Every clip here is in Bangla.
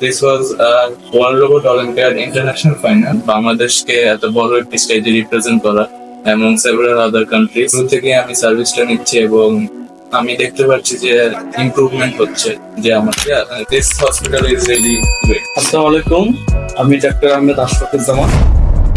This was a World Robot Olympiad International. বাংলাদেশকে এত বড় একটি স্টেজে রিপ্রেজেন্ট করা এবং সেভারাল আদার কান্ট্রিজ থেকে আমি সার্ভিসটা নিচ্ছি এবং আমি দেখতে পাচ্ছি যে ইমপ্রুভমেন্ট হচ্ছে যে আমার দিস হসপিটাল ইজ গ্রেট আসসালামু আলাইকুম। আমি doctor Ahmed Ashfakuzzaman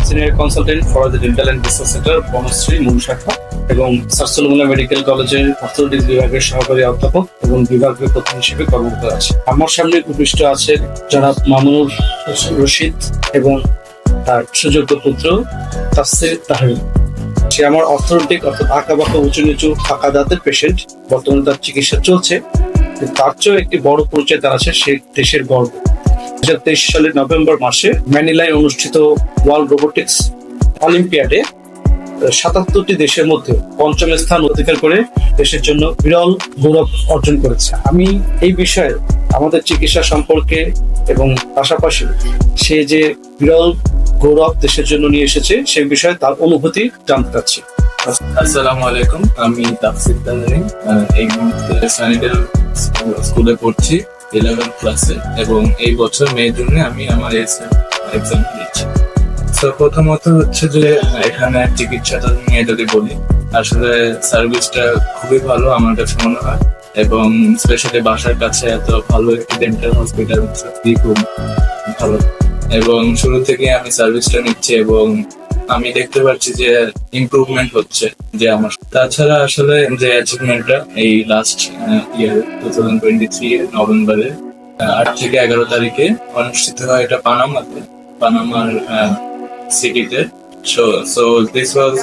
senior consultant for the dental and research centre Banasree মূল শাখা, এবং সার্সলমুলা মেডিকেল কলেজের অর্থোলজিক্স বিভাগের সহকারী অধ্যাপক। এবং বিভাগীয় প্রধান হিসেবে কর্মরত আছে আমার সামনে উপবিষ্ট আছে যারা মামুনুর রশিদ এবং তার সুযোগ্য পুত্র তাসির তাহির সে আমার অর্থনৈতিক অর্থাৎ আঁকা বাঁকা উঁচু নিচু ফাঁকা দাঁতের পেশেন্ট বর্তমানে তার চিকিৎসা চলছে। তার চেয়েও একটি বড় পরিচয় তার আছে, সে দেশের গর্ব। দু হাজার তেইশ সালের নভেম্বর মাসে ম্যানিলায় অনুষ্ঠিত ওয়ার্ল্ড রোবোটিক্স অলিম্পিয়াডে সাতাত্তরটি দেশের মধ্যে পঞ্চম স্থান অধিকার করে দেশের জন্য বিরল গৌরব অর্জন করেছে। আমি এই বিষয়ে আমাদের চিকিৎসা সম্পর্কে এবং পাশাপাশি সে যে বিরল গৌরব দেশের জন্য নিয়ে এসেছে সেই বিষয়ে তার অনুভূতি জানতে চাচ্ছি। আসসালামু আলাইকুম। আমি তাফসির তাহারি এই স্যানিটাল স্কুলে পড়ছি ইলেভেন ক্লাসে এবং এই বছর মে, জুনে আমি আমার এক্সাম দিচ্ছি। তো প্রথমত হচ্ছে যে, এখানে চিকিৎসাটা নিয়ে যদি বলি, আসলে সার্ভিসটা খুবই ভালো আমার কাছে মনে হয় এবং স্পেশালি বাসার কাছে এত ভালো একটি ডেন্টাল হসপিটাল সত্যি খুব ভালো। এবং শুরু থেকে আমি সার্ভিসটা নিচ্ছি এবং আমি দেখতে পাচ্ছি যে ইমপ্রুভমেন্ট হচ্ছে যে আমার। তাছাড়া আসলে যে অ্যাচিভমেন্টটা এই last year two thousand twenty three নভেম্বরে আট থেকে এগারো তারিখে অনুষ্ঠিত হয় এটা পানামাতে পানামার so so this was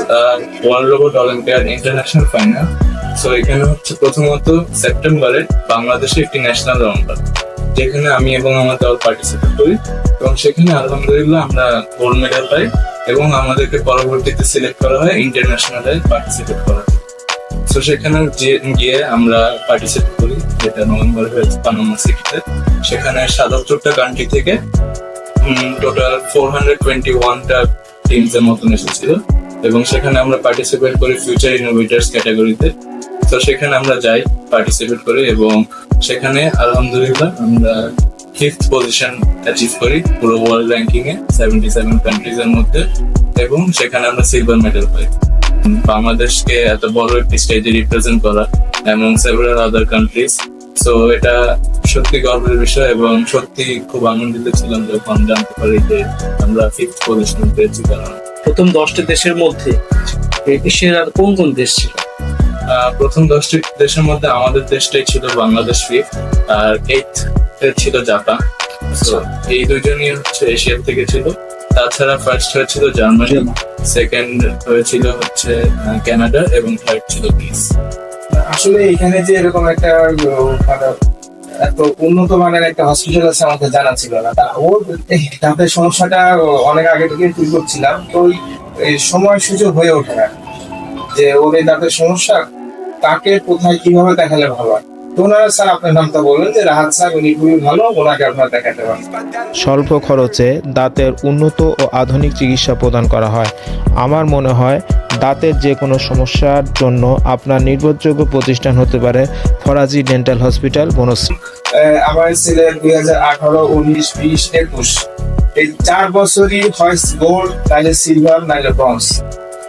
World Robot Olympiad international final so এখানে হচ্ছে প্রথমত সেপ্টেম্বরে বাংলাদেশে একটি ন্যাশনাল রাউন্ড যেখানে আমি এবং আমার দল পার্টিসিপেট করি। এবং সেখানে আলহামদুলিল্লাহ আমরা গোল্ড মেডেল পাই এবং আমাদেরকে পরবর্তীতে সিলেক্ট করা হয় ইন্টারন্যাশনালে পার্টিসিপেট করার তো সেখানে গিয়ে আমরা পার্টিসিপেট করি, যেটা নভেম্বর হয়েছে পানামা সিটিতে সেখানে সাতাত্তরটা কান্ট্রি থেকে টোটাল ফোর হান্ড্রেড টোয়েন্টি ওয়ানটা মতন এসেছিল। এবং সেখানে আমরা পার্টিসিপেট করি ফিউচার ইনোভেটার্স ক্যাটাগরিতে তো সেখানে আমরা যাই পার্টিসিপেট করি এবং সেখানে আলহামদুলিল্লাহ আমরা ফিফথ পজিশন অ্যাচিভ করি পুরো ওয়ার্ল্ড র্যাঙ্কিং এ সেভেন্টি সেভেন কান্ট্রিজ এর মধ্যে। এবং সেখানে আমরা সিলভার মেডেল পাই। বাংলাদেশকে এত বড় একটি স্টেজে রিপ্রেজেন্ট করা এবং সেভারাল আদার কান্ট্রিজ সো এটা সত্যি গর্বের বিষয় এবং সত্যি খুব আনন্দিত ছিলাম যখন জানতে পারি যে আমরা ফিফথ পজিশন পেয়েছি কারণ প্রথম দশটি দেশের মধ্যে এশিয়ার আর কোন কোন দেশ ছিল? আহ, প্রথম দশটি দেশের মধ্যে আমাদের দেশটাই ছিল বাংলাদেশ ফিফথ আর এইথ ছিল জাপান। So, এই দুজনই হচ্ছে এশিয়ার থেকে ছিল। তাছাড়া ফার্স্ট হয়েছিল জার্মানি সেকেন্ড হয়েছিল হচ্ছে আহ, কানাডা এবং থার্ড ছিল গ্রিস। আসলে এখানে যে এরকম একটা এত উন্নত মানের একটা হসপিটাল আছে আমাদের জানা ছিল না। তা ওর দাঁতের সমস্যাটা অনেক আগে থেকে ফিল করছিলাম। তো সময় সুযোগ হয়ে ওঠে না। যে ওর এই দাঁতের সমস্যা, তাকে কোথায় কীভাবে দেখালে ভালো হয়? তো ওনারা স্যার আপনার নামটা বললেন যে রাহাত স্যার উনি খুবই ভালো ওনাকে আপনার দেখাতে পারেন। স্বল্প খরচে দাঁতের উন্নত ও আধুনিক চিকিৎসা প্রদান করা হয়। আমার মনে হয় দাঁতের যে কোনো সমস্যার জন্য আপনার নির্ভরযোগ্য প্রতিষ্ঠান হতে পারে ফরাজি ডেন্টাল হসপিটাল বনশ্রী। আমার ছেলে দুই হাজার আঠারো উনিশ বিশ একুশ। এই চার বছরই হয় গোল্ড নাইলে সিলভার নাইলে ব্রঞ্জ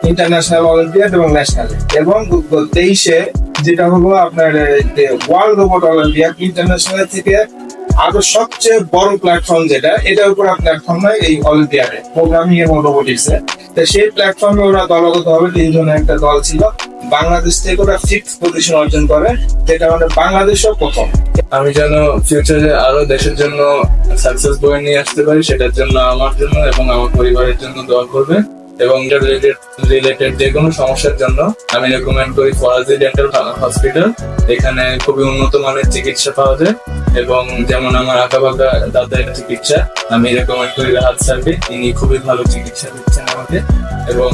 ইন্টারন্যাশনাল অলিম্পিয়াড এবং ন্যাশনাল এবং তেইশে যেটা হলো আপনার ওয়ার্ল্ড রোবট অলিম্পিয়াড ইন্টারন্যাশনাল থেকে আরও সবচেয়ে বড় প্ল্যাটফর্ম যেটা, এটার উপর প্ল্যাটফর্ম হয় এই অলিম্পিয়াডে প্রোগ্রামিং এবং রোবোটিক্স তো সেই প্ল্যাটফর্মে ওরা দলগত ভাবে তিনজনের একটা দল ছিল। বাংলাদেশ থেকে ওরা ফিফথ পজিশন অর্জন করে, যেটা মানে বাংলাদেশও প্রথম। আমি যেন ফিউচারে আরও দেশের জন্য সাকসেস বয়ে নিয়ে আসতে পারি, সেটার জন্য আমার জন্য এবং আমার পরিবারের জন্য দোয়া করবে এবং রিলেটেড রিলেটেড যে কোনো সমস্যার জন্য আমি রেকমেন্ড করি ফরাজি ডেন্টাল হসপিটাল এখানে খুবই উন্নত মানের চিকিৎসা পাওয়া যায় এবং যেমন আমার আঁকা বাঁকা দাঁতের চিকিৎসা, আমি রেকমেন্ড করি রাহাত স্যারকে। তিনি খুবই ভালো চিকিৎসা দিচ্ছেন আমাকে এবং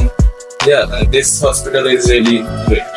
this hospital is really great